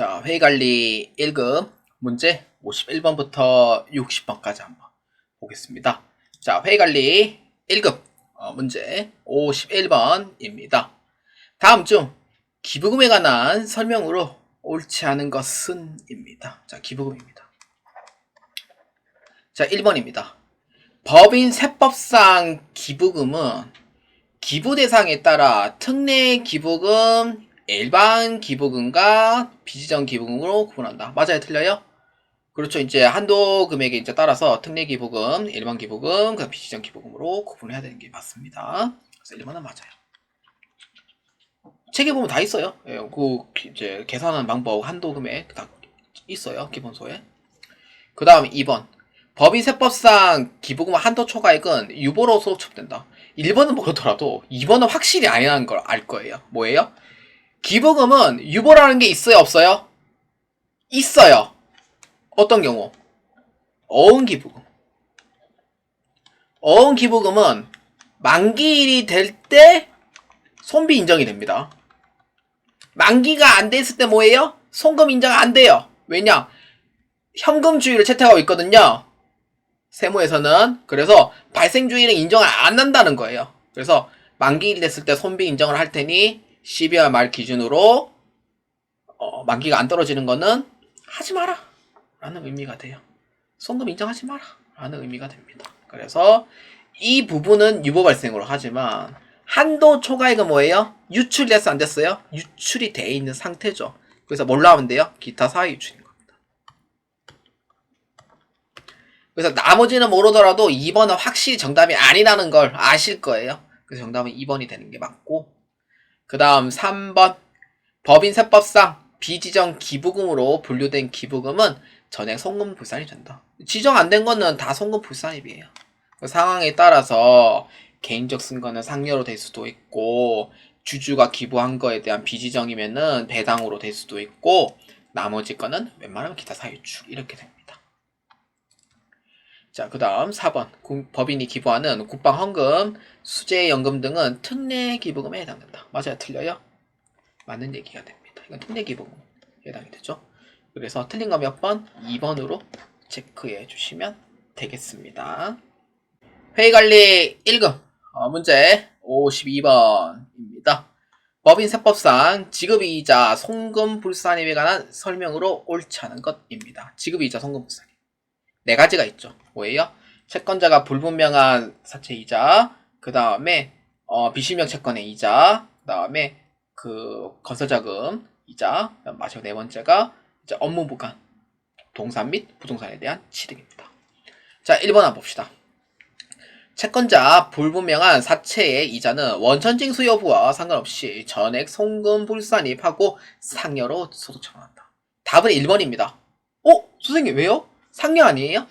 자, 회의관리 1급 문제 51번부터 60번까지 한번 보겠습니다. 자, 회의관리 1급 어, 문제 51번입니다. 다음 중 기부금에 관한 설명으로 옳지 않은 것은 입니다. 자, 기부금입니다. 자, 1번입니다. 법인 세법상 기부금은 기부 대상에 따라 특례 기부금, 일반 기부금과 비지정 기부금으로 구분한다. 맞아요? 틀려요? 그렇죠. 이제 한도 금액에 이제 따라서 특례 기부금, 일반 기부금, 그 비지정 기부금으로 구분해야 되는 게 맞습니다. 그래서 1번은 맞아요. 책에 보면 다 있어요. 예, 그 이제 계산하는 방법, 한도 금액 다 있어요. 기본소에. 그 다음 2번. 법인 세법상 기부금 한도 초과액은 유보로 소첩된다. 1번은 모르더라도 2번은 확실히 아니라는 걸 알 거예요. 뭐예요? 기부금은 유보라는 게 있어요, 없어요? 있어요. 어떤 경우? 어음 기부금. 어음 기부금은 만기일이 될 때 손비 인정이 됩니다. 만기가 안 됐을 때 뭐예요? 송금 인정 안 돼요. 왜냐? 현금주의를 채택하고 있거든요. 세무에서는 그래서 발생주의는 인정을 안 한다는 거예요. 그래서 만기일이 됐을 때 손비 인정을 할 테니 12월 말 기준으로 어, 만기가 안 떨어지는 거는 하지 마라 라는 의미가 돼요. 송금 인정하지 마라 라는 의미가 됩니다. 그래서 이 부분은 유보 발생으로 하지만 한도 초과액은 뭐예요? 유출됐어 안 됐어요? 유출이 돼 있는 상태죠. 그래서 뭘로 하면 돼요? 기타 사유 유출인 겁니다. 그래서 나머지는 모르더라도 2번은 확실히 정답이 아니라는 걸 아실 거예요. 그래서 정답은 2번이 되는 게 맞고 그 다음 3번 법인 세법상 비지정 기부금으로 분류된 기부금은 전액 송금 불산이 된다. 지정 안 된 거는 다 송금 불산입이에요. 그 상황에 따라서 개인적 쓴거는 상여로 될 수도 있고 주주가 기부한 거에 대한 비지정이면은 배당으로 될 수도 있고 나머지 거는 웬만하면 기타 사유축 이렇게 됩니다. 자, 그 다음 4번. 법인이 기부하는 국방 헌금, 수재 연금 등은 특례 기부금에 해당된다. 맞아요? 틀려요? 맞는 얘기가 됩니다. 이건 특례 기부금 해당이 되죠. 그래서 틀린 거 몇 번? 2번으로 체크해 주시면 되겠습니다. 회의관리 1급 어, 문제 52번입니다. 법인 세법상 지급이자 송금 불산입에 관한 설명으로 옳지 않은 것입니다. 지급이자 송금 불산입. 네 가지가 있죠. 뭐예요? 채권자가 불분명한 사채 이자, 그 다음에 어, 비실명 채권의 이자, 그 다음에 그 건설자금 이자, 마지막 네 번째가 이제 업무 부관, 동산 및 부동산에 대한 취득입니다. 자, 1번 한번 봅시다. 채권자 불분명한 사채의 이자는 원천징수 여부와 상관없이 전액 송금 불산입하고 상여로 소득 처분한다. 답은 1번입니다. 어? 선생님 왜요? 상여 아니에요?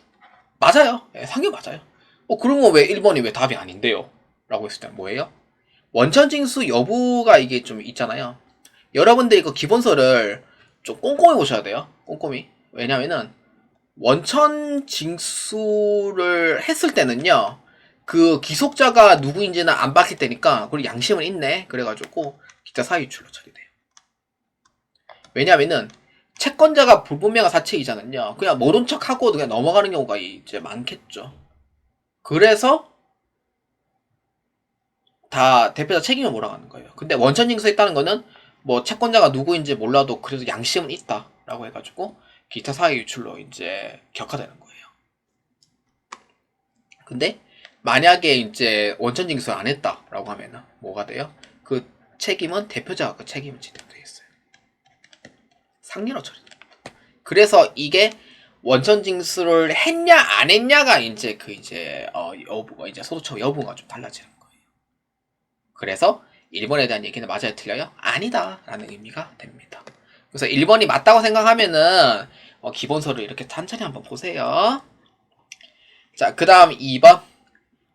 맞아요. 예, 상여 맞아요. 어, 그러면 왜 1번이 왜 답이 아닌데요? 라고 했을 때 뭐예요? 원천 징수 여부가 이게 좀 있잖아요. 여러분들 이거 기본서를 좀 꼼꼼히 보셔야 돼요. 꼼꼼히. 왜냐면은 원천 징수를 했을 때는요. 그 기속자가 누구인지는 안 밝힐 때니까 그리고 양심은 있네. 그래가지고 기타 사유출로 처리돼요. 왜냐면은 채권자가 불분명한 사채이자는요. 그냥 모른 척하고 그냥 넘어가는 경우가 이제 많겠죠. 그래서 다 대표자 책임을 몰아가는 거예요. 근데 원천징수에 있다는 거는 뭐 채권자가 누구인지 몰라도 그래도 양심은 있다 라고 해가지고 기타 사유 유출로 이제 격화되는 거예요. 근데 만약에 이제 원천징수를 안 했다라고 하면은 뭐가 돼요? 그 책임은 대표자가 그 책임을 지게 돼 있어요. 상리로 처리됩니다. 그래서 이게 원천 징수를 했냐 안 했냐가 이제 그 이제 어 여부가 이제 소득처 여부가 좀 달라지는 거예요. 그래서 1번에 대한 얘기는 맞아요 틀려요? 아니다라는 의미가 됩니다. 그래서 1번이 맞다고 생각하면은 어, 기본서를 이렇게 천천히 한번 보세요. 자, 그 다음 2번.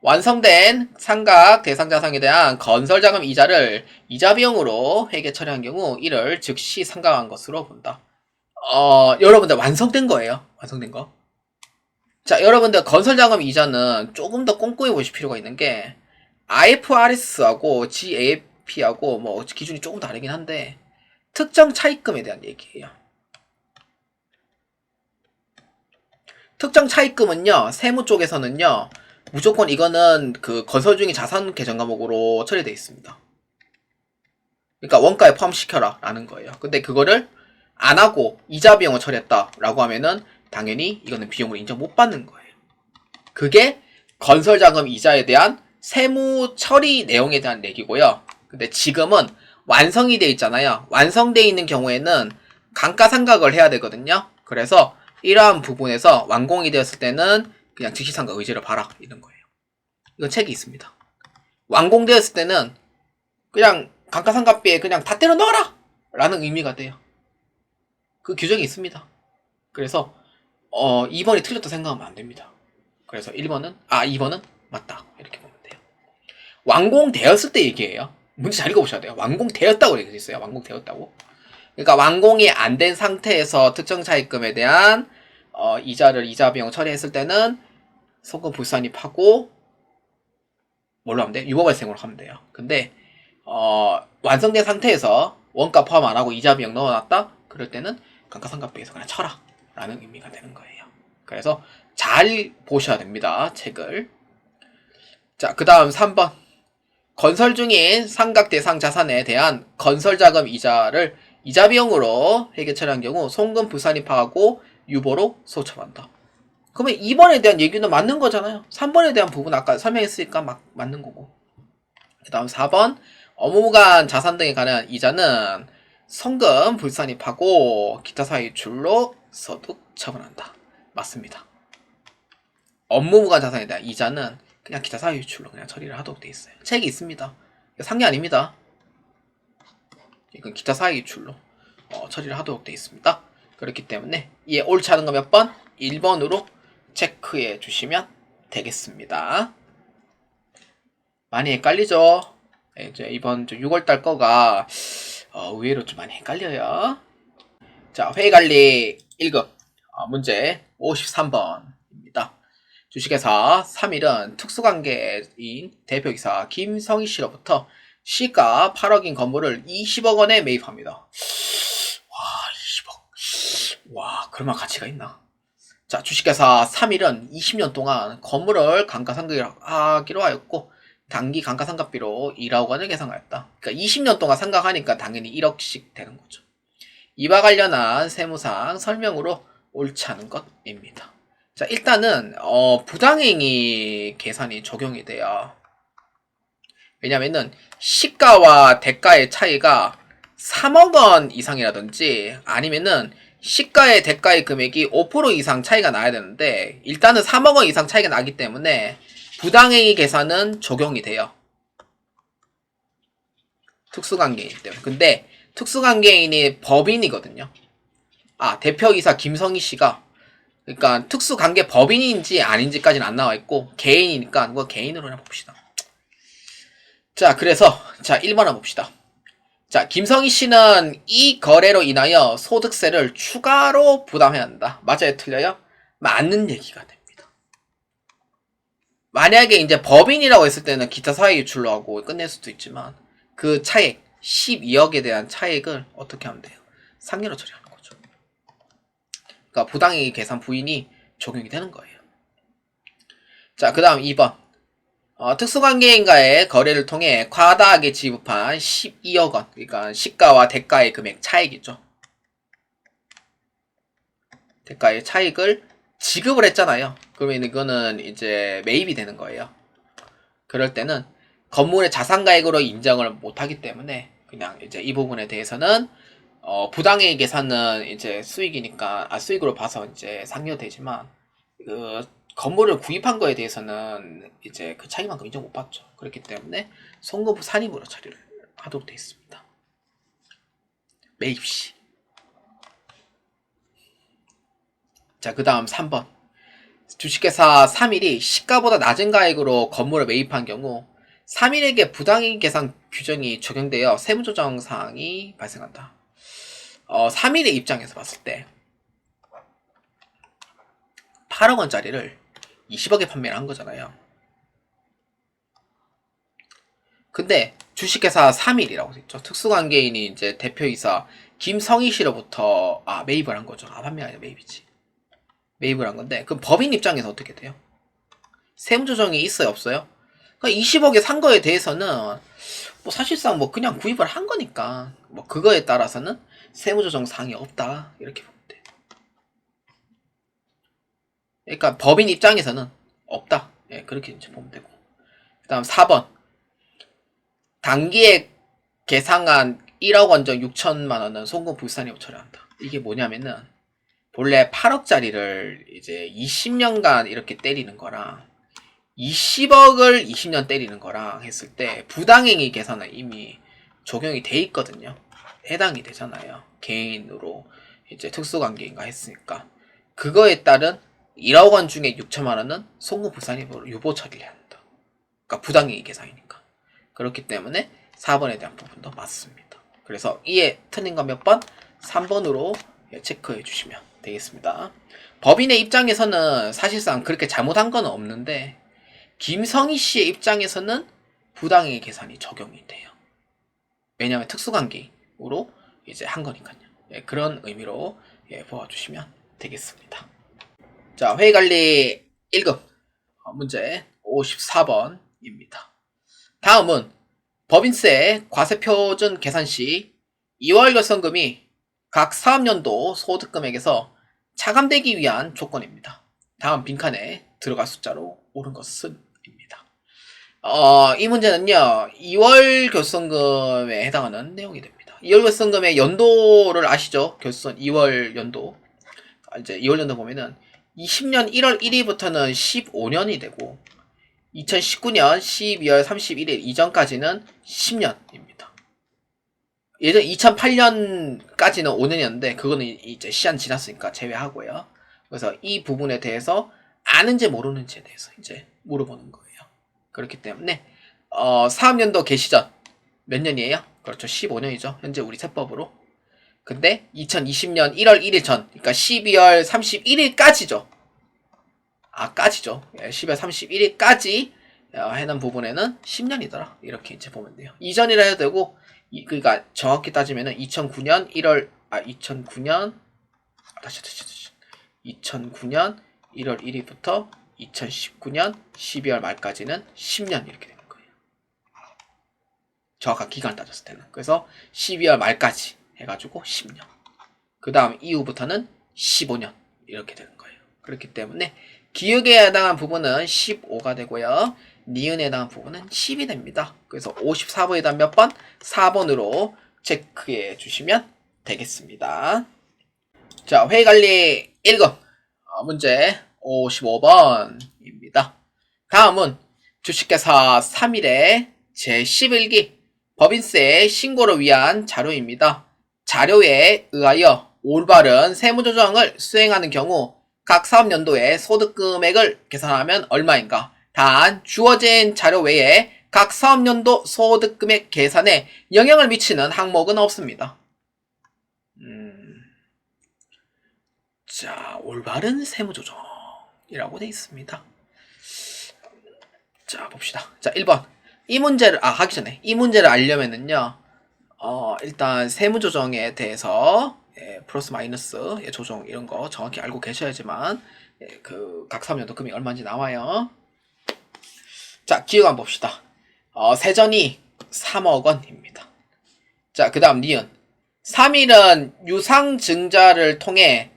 완성된 상각 대상자상에 대한 건설자금 이자를 이자 비용으로 회계 처리한 경우 이를 즉시 상각한 것으로 본다. 어, 여러분들 완성된 거예요. 완성된 거. 자, 여러분들 건설자금 이자는 조금 더 꼼꼼히 보실 필요가 있는 게 IFRS하고 GAP하고 뭐 기준이 조금 다르긴 한데 특정 차입금에 대한 얘기예요. 특정 차입금은요. 세무 쪽에서는요. 무조건 이거는 그 건설 중인 자산 계정 과목으로 처리되어 있습니다. 그러니까 원가에 포함시켜라 라는 거예요. 근데 그거를 안 하고 이자 비용을 처리했다라고 하면은 당연히 이거는 비용을 인정 못 받는 거예요. 그게 건설 자금 이자에 대한 세무 처리 내용에 대한 얘기고요. 근데 지금은 완성이 돼 있잖아요. 완성돼 있는 경우에는 감가상각을 해야 되거든요. 그래서 이러한 부분에서 완공이 되었을 때는 그냥 즉시상각 의지를 봐라 이런 거예요. 이건 책이 있습니다. 완공되었을 때는 그냥 감가상각비에 그냥 다 때려 넣어라 라는 의미가 돼요. 그 규정이 있습니다. 그래서 어 2번이 틀렸다 생각하면 안 됩니다. 그래서 1번은 아 2번은 맞다 이렇게 보면 돼요. 완공되었을 때 얘기해요. 문제 잘 읽어보셔야 돼요. 완공되었다고 얘기해 있어요. 완공되었다고. 그러니까 완공이 안 된 상태에서 특정 차입금에 대한 어, 이자를 이자 비용 처리했을 때는 소금 불산입하고 뭘로 하면 돼? 유보 발생으로 하면 돼요. 근데 어, 완성된 상태에서 원가 포함 안 하고 이자 비용 넣어놨다? 그럴 때는 감가상각비에서 그냥 쳐라 라는 의미가 되는 거예요. 그래서 잘 보셔야 됩니다. 책을. 자, 그 다음 3번. 건설 중인 상각 대상 자산에 대한 건설 자금 이자를 이자 비용으로 회계 처리한 경우 송금 부산입하고 유보로 소첩한다. 그러면 2번에 대한 얘기는 맞는 거잖아요. 3번에 대한 부분 아까 설명했으니까 막 맞는 거고. 그 다음 4번. 업무간 자산 등에 관한 이자는 성금 불산입하고 기타 사이 줄로 소득 처분한다. 맞습니다. 업무무관 자산에 대한 이자는 그냥 기타 사유 유출로 그냥 처리를 하도록 돼 있어요. 책이 있습니다. 상게 아닙니다. 이건 기타 사유 유출로 어, 처리를 하도록 돼 있습니다. 그렇기 때문에 이에 옳지 않은 거 몇 번? 1번으로 체크해 주시면 되겠습니다. 많이 헷갈리죠? 네, 이제 이번 6월달 거가 어, 의외로 좀 많이 헷갈려요. 자, 회의관리 1급 어, 문제 53번입니다. 주식회사 3일은 특수관계인 대표이사 김성희 씨로부터 시가 8억인 건물을 20억 원에 매입합니다. 와, 20억. 와, 그럴만 가치가 있나? 자, 주식회사 3일은 20년 동안 건물을 감가상각하기로 하였고, 단기 감가상각비로 1억 원을 계산하였다. 그러니까 20년 동안 상각하니까 당연히 1억씩 되는 거죠. 이와 관련한 세무상 설명으로 옳지 않은 것입니다. 자, 일단은, 어, 부당행위 계산이 적용이 돼요. 왜냐면은, 시가와 대가의 차이가 3억 원 이상이라든지, 아니면은, 시가의 대가의 금액이 5% 이상 차이가 나야 되는데, 일단은 3억 원 이상 차이가 나기 때문에, 부당행위 계산은 적용이 돼요. 특수관계이기 때문에. 근데, 특수관계인이 법인이거든요. 아, 대표이사 김성희 씨가 그러니까 특수관계 법인인지 아닌지까지는 안 나와 있고 개인이니까 그거 개인으로 그냥 봅시다. 자, 그래서 자, 1번 한 봅시다. 자, 김성희 씨는 이 거래로 인하여 소득세를 추가로 부담해야 한다. 맞아요, 틀려요? 맞는 얘기가 됩니다. 만약에 이제 법인이라고 했을 때는 기타 사회 유출로 하고 끝낼 수도 있지만 그 차액 12억에 대한 차액을 어떻게 하면 돼요? 상여로 처리하는 거죠. 그러니까 부당행위 계산 부인이 적용이 되는 거예요. 자, 그 다음 2번. 어, 특수관계인과의 거래를 통해 과다하게 지급한 12억 원, 그러니까 시가와 대가의 금액 차익이죠. 대가의 차익을 지급을 했잖아요. 그러면 이거는 이제 매입이 되는 거예요. 그럴 때는 건물의 자산가액으로 인정을 못하기 때문에 그냥 이제 이 부분에 대해서는 어, 부당행위 계산은 이제 수익이니까 아 수익으로 봐서 이제 상여되지만 그 건물을 구입한 거에 대해서는 이제 그 차이만큼 인정 못 받죠. 그렇기 때문에 송금 산입으로 처리를 하도록 되어 있습니다. 매입 시. 자, 그 다음 3번. 주식회사 3일이 시가보다 낮은 가액으로 건물을 매입한 경우 3일에게 부당행위 계산 규정이 적용되어 세무조정 사항이 발생한다. 어, 3일의 입장에서 봤을 때 8억 원짜리를 20억에 판매를 한 거잖아요. 근데 주식회사 3일이라고 했죠. 특수관계인이 이제 대표이사 김성희 씨로부터 아 매입을 한 거죠. 아 판매가 아니라 매입이지. 매입을 한 건데 그럼 법인 입장에서 어떻게 돼요? 세무조정이 있어요 없어요? 그러니까 20억에 산 거에 대해서는 뭐 사실상 뭐 그냥 구입을 한 거니까 뭐 그거에 따라서는 세무조정 사항이 없다 이렇게 보면 돼. 그러니까 법인 입장에서는 없다. 예, 그렇게 이제 보면 되고. 그 다음 4번 단기에 계상한 1억 원정 6천만 원은 송금 불산이고 처리한다. 이게 뭐냐면은 본래 8억짜리를 이제 20년간 이렇게 때리는 거랑 20억을 20년 때리는 거랑 했을 때 부당행위 계산은 이미 적용이 돼 있거든요. 해당이 되잖아요. 개인으로 이제 특수관계인가 했으니까 그거에 따른 1억 원 중에 6천만 원은 송금 불산입으로 유보 처리를 한다. 그러니까 부당행위 계산이니까. 그렇기 때문에 4번에 대한 부분도 맞습니다. 그래서 이에 틀린 거몇 번? 3번으로 체크해 주시면 되겠습니다. 법인의 입장에서는 사실상 그렇게 잘못한 건 없는데 김성희 씨의 입장에서는 부당행위 계산이 적용이 돼요. 왜냐하면 특수관계로 이제 한 거니까요. 예, 그런 의미로 예, 보아주시면 되겠습니다. 자, 회의관리 1급 어, 문제 54번입니다. 다음은 법인세 과세표준 계산 시 2월 결성금이 각 사업연도 소득금액에서 차감되기 위한 조건입니다. 다음 빈칸에 들어갈 숫자로 옳은 것은 입니다. 어, 이 문제는요, 2월 결성금에 해당하는 내용이 됩니다. 2월 결성금의 연도를 아시죠? 결선 2월 연도. 아, 이제 2월 연도 보면은 20년 1월 1일부터는 15년이 되고 2019년 12월 31일 이전까지는 10년입니다. 예전 2008년까지는 5년이었는데 그거는 이제 시한 지났으니까 제외하고요. 그래서 이 부분에 대해서 아는지 모르는지에 대해서 이제 물어보는 거예요. 그렇기 때문에 어, 4학년도 개시전 몇 년이에요? 그렇죠. 15년이죠. 현재 우리 세법으로. 근데 2020년 1월 1일 전, 그러니까 12월 31일까지죠. 아, 까지죠. 예, 12월 31일까지 어, 해놓은 부분에는 10년이더라. 이렇게 이제 보면 돼요. 이전이라 해도 되고, 이, 그러니까 정확히 따지면은 2009년 1월, 아, 2009년, 아, 다시, 다시, 다시. 2009년 1월 1일부터 2019년 12월 말까지는 10년 이렇게 되는 거예요. 정확한 기간을 따졌을 때는. 그래서 12월 말까지 해가지고 10년. 그 다음 이후부터는 15년 이렇게 되는 거예요. 그렇기 때문에 기억에 해당한 부분은 15가 되고요. 니은에 해당한 부분은 10이 됩니다. 그래서 54번에 대한 몇 번? 4번으로 체크해 주시면 되겠습니다. 자, 회의관리 1급 문제 55번입니다. 다음은 주식회사 3일의 제11기 법인세 신고를 위한 자료입니다. 자료에 의하여 올바른 세무조정을 수행하는 경우 각 사업연도의 소득금액을 계산하면 얼마인가? 단 주어진 자료 외에 각 사업연도 소득금액 계산에 영향을 미치는 항목은 없습니다. 음, 자, 올바른 세무조정이라고 되어 있습니다. 자, 봅시다. 자, 1번. 이 문제를, 아, 하기 전에. 이 문제를 알려면은요, 어, 일단 세무 조정에 대해서 예, 플러스 마이너스 예, 조정 이런 거 정확히 알고 계셔야지만 예, 그각 사업연도 금액이 얼마인지 나와요. 자, 기억 한번 봅시다. 어, 세전이 3억 원입니다. 자, 그 다음 니은. 3일은 유상증자를 통해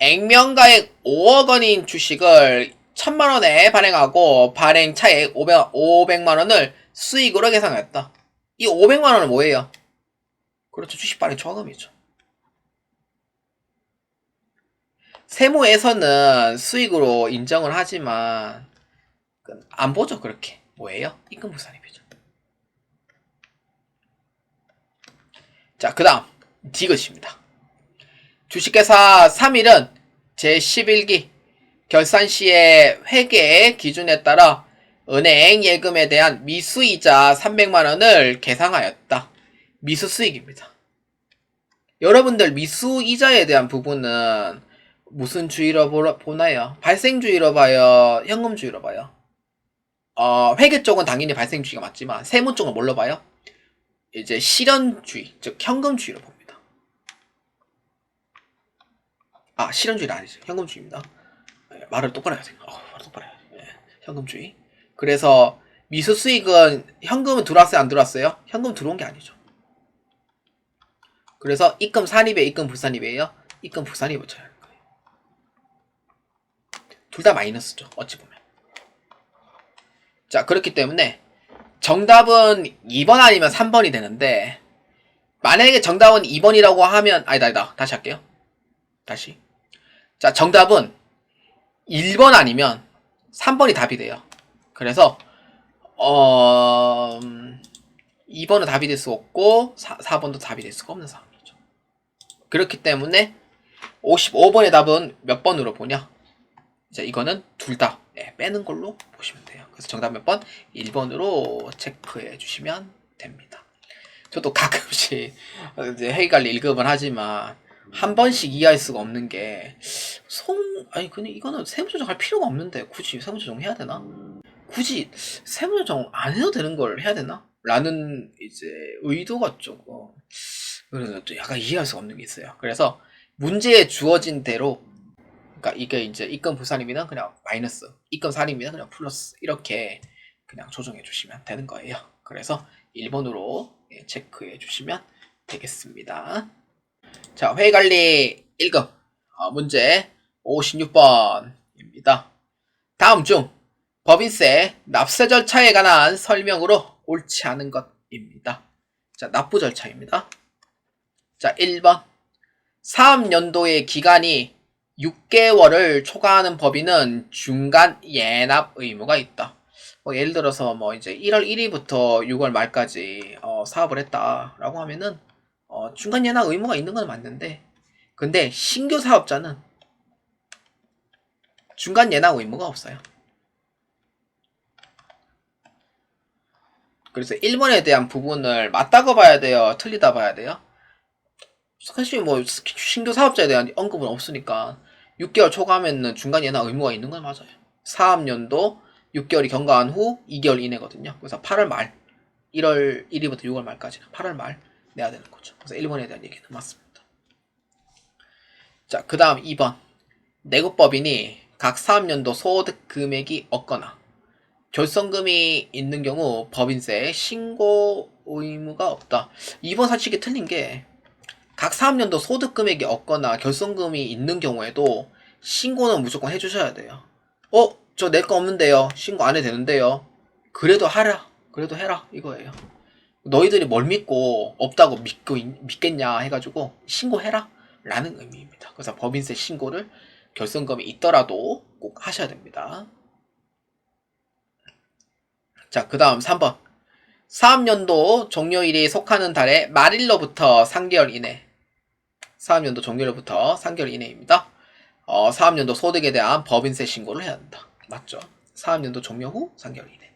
액면가액 5억 원인 주식을 1000만 원에 발행하고 발행 차액 500, 500만 원을 수익으로 계산했다. 이 500만 원은 뭐예요? 그렇죠. 주식 발행 초과금이죠. 세무에서는 수익으로 인정을 하지만 안 보죠 그렇게 뭐예요? 임금부산입이죠. 자, 그 다음 디귿입니다. 주식회사 3일은 제11기 결산 시의 회계 기준에 따라 은행 예금에 대한 미수이자 300만원을 계상하였다. 미수 수익입니다. 여러분들 미수 이자에 대한 부분은 무슨 주의로 보나요? 발생주의로 봐요? 현금주의로 봐요? 어, 회계 쪽은 당연히 발생주의가 맞지만 세무 쪽은 뭘로 봐요? 이제 실현주의, 즉 현금주의로 봅니다. 아, 실현주의는 아니죠. 현금주의입니다. 말을 똑바로 해야 돼. 어, 말을 똑바로 해야 돼. 예, 현금주의. 그래서 미수 수익은 현금은 들어왔어요, 안 들어왔어요? 현금 들어온 게 아니죠. 그래서 입금 산입에 입금 불산입이에요. 입금 불산입을 쳐야 하는 거예요. 둘 다 마이너스죠. 어찌 보면. 자, 그렇기 때문에 정답은 2번 아니면 3번이 되는데 만약에 정답은 2번이라고 하면 아니다 아니다 다시 할게요. 다시. 자, 정답은 1번 아니면 3번이 답이 돼요. 그래서 어... 음, 2번은 답이 될 수 없고 4, 4번도 답이 될 수가 없는 상황이죠. 그렇기 때문에 55번의 답은 몇 번으로 보냐? 이제 이거는 둘다 예, 빼는 걸로 보시면 돼요. 그래서 정답 몇 번? 1번으로 체크해 주시면 됩니다. 저도 가끔씩 이제 회의 관리 1급을 하지만 한 번씩 이해할 수가 없는 게 송, 아니 근데 이거는 세무조정 할 필요가 없는데 굳이 세무조정 해야 되나? 굳이 세무조정 안 해도 되는 걸 해야 되나? 라는 이제 의도가 조금 그래서 또 약간 이해할 수가 없는 게 있어요. 그래서 문제에 주어진 대로 그러니까 이게 이제 입금 부산입니다. 그냥 마이너스, 입금 산입니다. 그냥 플러스 이렇게 그냥 조정해 주시면 되는 거예요. 그래서 1번으로 예, 체크해 주시면 되겠습니다. 자, 회의관리 1급 어, 문제 56번입니다. 다음 중 법인세 납세 절차에 관한 설명으로 옳지 않은 것입니다. 자, 납부 절차입니다. 자, 1번. 사업연도의 기간이 6개월을 초과하는 법인은 중간 예납 의무가 있다. 뭐 예를 들어서 뭐 이제 1월 1일부터 6월 말까지 어, 사업을 했다라고 하면은 어, 중간 예납 의무가 있는 건 맞는데 근데 신규 사업자는 중간 예납 의무가 없어요. 그래서 1번에 대한 부분을 맞다고 봐야 돼요? 틀리다 봐야 돼요? 사실 뭐 신규 사업자에 대한 언급은 없으니까 6개월 초과하면 중간 예납 의무가 있는 건 맞아요. 사업연도 6개월이 경과한 후 2개월 이내거든요. 그래서 8월 말 1월 1일부터 6월 말까지는 8월 말 내야 되는 거죠. 그래서 1번에 대한 얘기는 맞습니다. 자, 그 다음 2번. 내국법인이 각 사업연도 소득 금액이 없거나 결성금이 있는 경우 법인세 신고 의무가 없다. 2번 사실이 틀린 게 각 사업연도 소득 금액이 없거나 결성금이 있는 경우에도 신고는 무조건 해주셔야 돼요. 어? 저 내 거 없는데요. 신고 안 해도 되는데요. 그래도 하라. 그래도 해라. 이거예요. 너희들이 뭘 믿고 없다고 믿고 있- 믿겠냐 해가지고 신고해라. 라는 의미입니다. 그래서 법인세 신고를 결성금이 있더라도 꼭 하셔야 됩니다. 자, 그 다음 3번. 사업연도 종료일이 속하는 달의 말일로부터 3개월 이내. 사업연도 종료일부터 3개월 이내입니다. 어, 사업연도 소득에 대한 법인세 신고를 해야 한다. 맞죠? 사업연도 종료 후 3개월 이내.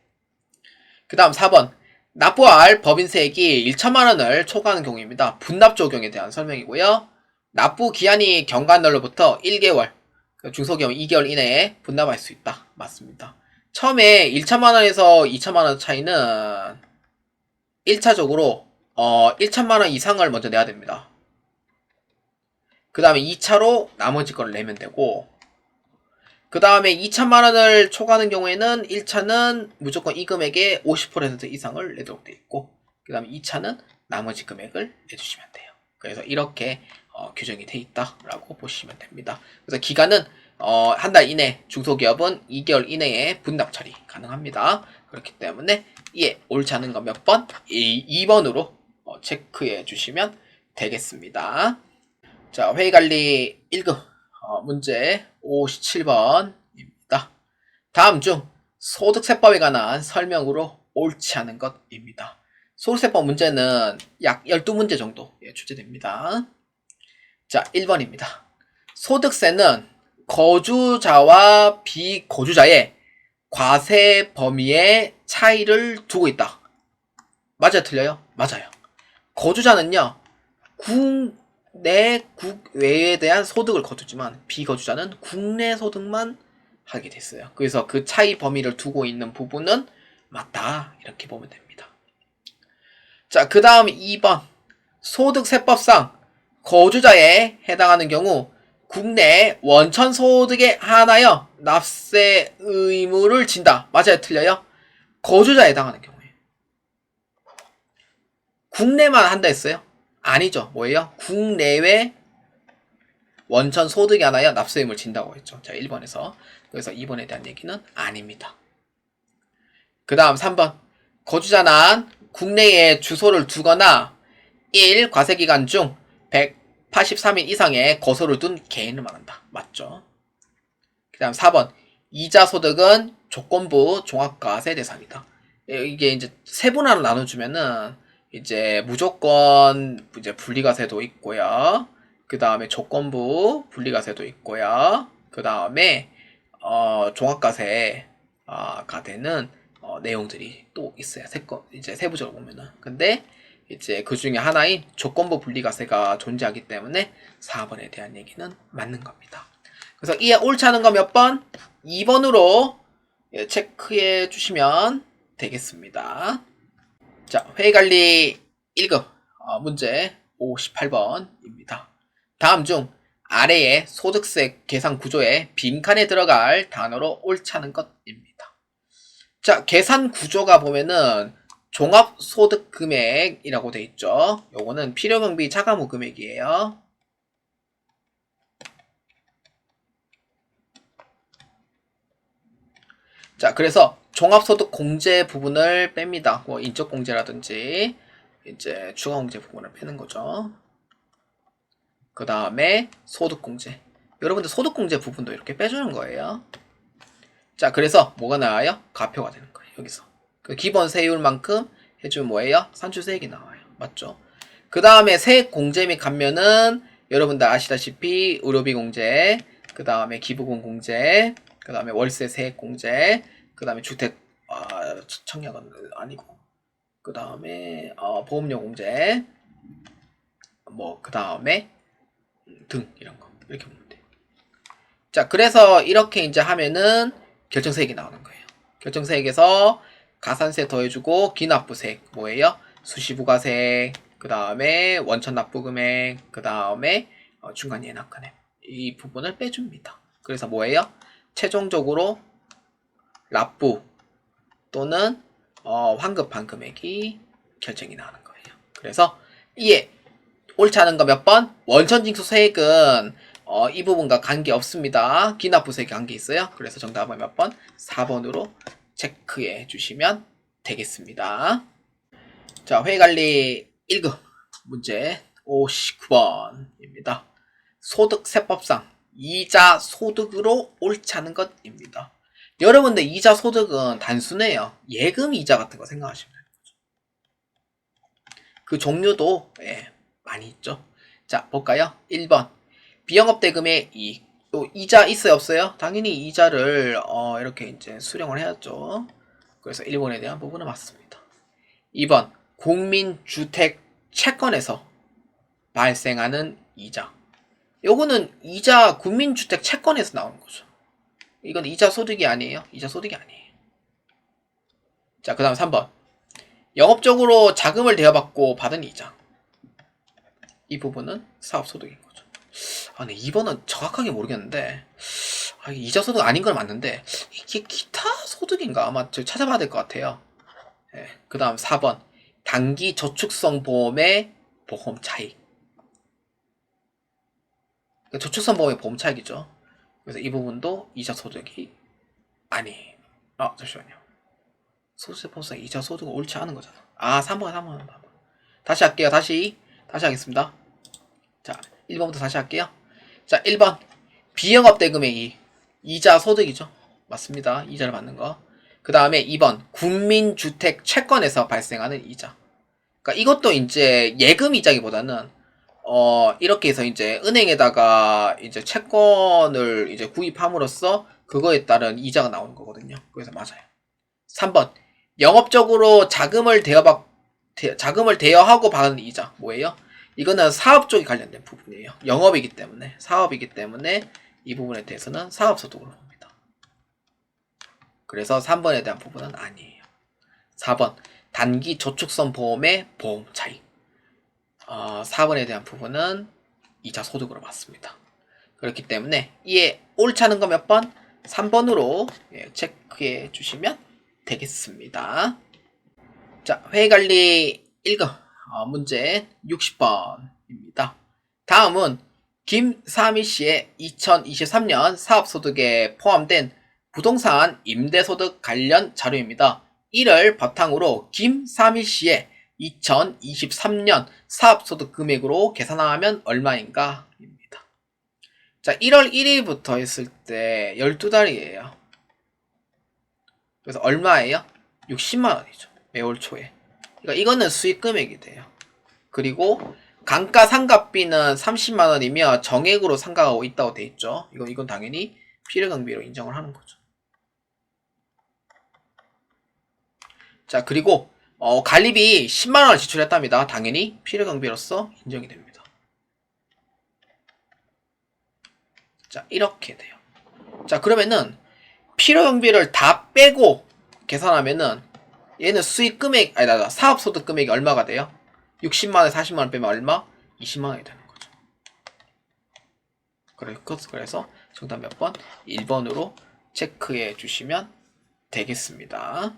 그 다음 4번. 납부할 법인세액이 1천만 원을 초과하는 경우입니다. 분납 적용에 대한 설명이고요. 납부 기한이 경과한 날로부터 1개월, 그 중소기업 2개월 이내에 분납할 수 있다. 맞습니다. 처음에 1천만 원에서 2천만 원 차이는 1차적으로 어 1천만 원 이상을 먼저 내야 됩니다. 그 다음에 2차로 나머지 걸 내면 되고 그 다음에 2천만 원을 초과하는 경우에는 1차는 무조건 이 금액의 50% 이상을 내도록 되어 있고 그 다음에 2차는 나머지 금액을 내주시면 돼요. 그래서 이렇게 어, 규정이 돼 있다라고 보시면 됩니다. 그래서 기간은 어, 한 달 이내, 중소기업은 2개월 이내에 분납 처리 가능합니다. 그렇기 때문에 예, 옳지 않은 거 몇 번? 2, 번으로 체크해 주시면 되겠습니다. 자, 회의관리 1급 어, 문제 57번입니다. 다음 중 소득세법에 관한 설명으로 옳지 않은 것입니다. 소득세법 문제는 약 12문제 정도 예, 출제됩니다. 자, 1번입니다. 소득세는 거주자와 비거주자의 과세 범위의 차이를 두고 있다. 맞아요, 틀려요? 맞아요. 거주자는요, 국내, 국외에 대한 소득을 거두지만, 비거주자는 국내 소득만 하게 됐어요. 그래서 그 차이 범위를 두고 있는 부분은 맞다. 이렇게 보면 됩니다. 자, 그 다음 2번. 소득세법상 거주자에 해당하는 경우 국내 원천 소득에 한하여 납세 의무를 진다. 맞아요? 틀려요? 거주자에 해당하는 경우에. 국내만 한다 했어요? 아니죠. 뭐예요? 국내외 원천 소득에 한하여 납세 의무를 진다고 했죠. 자, 1번에서. 그래서 2번에 대한 얘기는 아닙니다. 그 다음 3번. 거주자는 국내에 주소를 두거나 1. 과세기간 중 183일 이상의 거소를 둔 개인을 말한다. 맞죠? 그 다음 4번. 이자 소득은 조건부 종합과세 대상이다. 예, 이게 이제 세분화로 나눠주면은 이제 무조건 이제 분리과세도 있고요. 그 다음에 조건부 분리과세도 있고요. 그 다음에 어, 종합과세가 되는 어, 내용들이 또 있어요. 세건 이제 세부적으로 보면은. 근데 이제 그 중에 하나인 조건부 분리과세가 존재하기 때문에 4번에 대한 얘기는 맞는 겁니다. 그래서 이에 옳지 않은 거 몇 번? 2번으로 예, 체크해 주시면 되겠습니다. 자, 회의관리 1급 어, 문제 58번입니다. 다음 중 아래의 소득세 계산 구조에 빈칸에 들어갈 단어로 옳지 않은 것입니다. 자, 계산 구조가 보면은 종합소득금액이라고 돼 있죠. 요거는 필요경비 차감후 금액이에요. 자, 그래서 종합소득 공제 부분을 뺍니다. 뭐 인적 공제라든지 이제 추가 공제 부분을 빼는 거죠. 그 다음에 소득 공제. 여러분들 소득 공제 부분도 이렇게 빼주는 거예요. 자, 그래서 뭐가 나와요? 가표가 되는 거예요. 여기서. 그 기본 세율만큼 해주면 뭐예요? 산출세액이 나와요. 맞죠? 그 다음에 세액 공제 및 감면은 여러분들 아시다시피 의료비 공제, 그 다음에 기부금 공제, 그 다음에 월세 세액 공제, 그 다음에 주택 아, 청약은 아니고, 그 다음에 어, 보험료 공제, 뭐 그 다음에 등 이런 거 이렇게 보면 돼요. 자, 그래서 이렇게 이제 하면은 결정세액이 나오는 거예요. 결정세액에서 가산세 더해주고 기납부세액 뭐예요? 수시부가세, 그 다음에 원천 납부금액, 그 다음에 어, 중간 예납금액 이 부분을 빼줍니다. 그래서 뭐예요? 최종적으로 납부 또는 어, 환급한 금액이 결정이 나는 거예요. 그래서 이에 옳지 않은 거 몇 번? 원천징수 세액은 어, 이 부분과 관계 없습니다. 기납부세액 관계 있어요. 그래서 정답은 몇 번? 4번으로 체크해 주시면 되겠습니다. 자, 회의관리 1급 문제 59번입니다. 소득세법상 이자 소득으로 옳지 않은 것입니다. 여러분들 이자 소득은 단순해요. 예금 이자 같은 거 생각하시면 되는 거죠. 그 종류도 예, 많이 있죠. 자, 볼까요? 1번. 비영업 대금의 이익. 또 이자 있어요, 없어요? 당연히 이자를 어, 이렇게 이제 수령을 해야죠. 그래서 1번에 대한 부분은 맞습니다. 2번. 국민주택 채권에서 발생하는 이자. 요거는 이자 국민주택 채권에서 나오는 거죠. 이건 이자 소득이 아니에요. 이자 소득이 아니에요. 자, 그 다음 3번. 영업적으로 자금을 대여받고 받은 이자. 이 부분은 사업소득인 거죠. 아, 근데 2번은 정확하게 모르겠는데, 아, 이자 소득 아닌 건 맞는데, 이게 기타 소득인가? 아마 저 찾아봐야 될 것 같아요. 예, 그 다음 4번. 단기 저축성 보험의 보험 차익. 그러니까 저축성 보험의 보험 차익이죠. 그래서 이 부분도 이자 소득이 아니에요. 아, 잠시만요. 소득세법상 이자 소득은 옳지 않은 거잖아. 아, 3번, 3번, 3번. 다시 할게요. 다시. 다시 하겠습니다. 자, 1번부터 다시 할게요. 자, 1번. 비영업 대금의 이 이자 소득이죠. 맞습니다. 이자를 받는 거. 그 다음에 2번. 국민주택 채권에서 발생하는 이자. 그러니까 이것도 이제 예금 이자기보다는 어, 이렇게 해서 이제 은행에다가 이제 채권을 이제 구입함으로써 그거에 따른 이자가 나오는 거거든요. 그래서 맞아요. 3번. 영업적으로 자금을 대여받, 대, 자금을 대여하고 받는 이자. 뭐예요? 이거는 사업 쪽에 관련된 부분이에요. 영업이기 때문에, 사업이기 때문에 이 부분에 대해서는 사업 소득으로 봅니다. 그래서 3번에 대한 부분은 아니에요. 4번. 단기 저축성 보험의 보험 차익. 어, 4번에 대한 부분은 이자 소득으로 맞습니다. 그렇기 때문에 이에 않은 거몇 번? 3번으로 예, 체크해 주시면 되겠습니다. 자, 회의관리 1급 어, 문제 60번입니다. 다음은 김사미 씨의 2023년 사업소득에 포함된 부동산 임대소득 관련 자료입니다. 이를 바탕으로 김사미 씨의 2023년 사업소득 금액으로 계산하면 얼마인가? 입니다. 자, 1월 1일부터 했을 때 12달이에요. 그래서 얼마예요? 60만 원이죠. 매월 초에. 그러니까 이거는 수익 금액이 돼요. 그리고 강가 상가비는 30만 원이며 정액으로 상가하고 있다고 돼 있죠. 이건 이건 당연히 필요경비로 인정을 하는 거죠. 자, 그리고 어, 관리비 10만 원을 지출했답니다. 당연히 필요경비로서 인정이 됩니다. 자, 이렇게 돼요. 자, 그러면은 필요경비를 다 빼고 계산하면은 얘는 수익 금액 아니다 사업 소득 금액이 얼마가 돼요? 60만 원, 40만 원 빼면 얼마? 20만 원이 되는 거죠. 그래- 그래서 정답 몇 번? 1번으로 체크해 주시면 되겠습니다.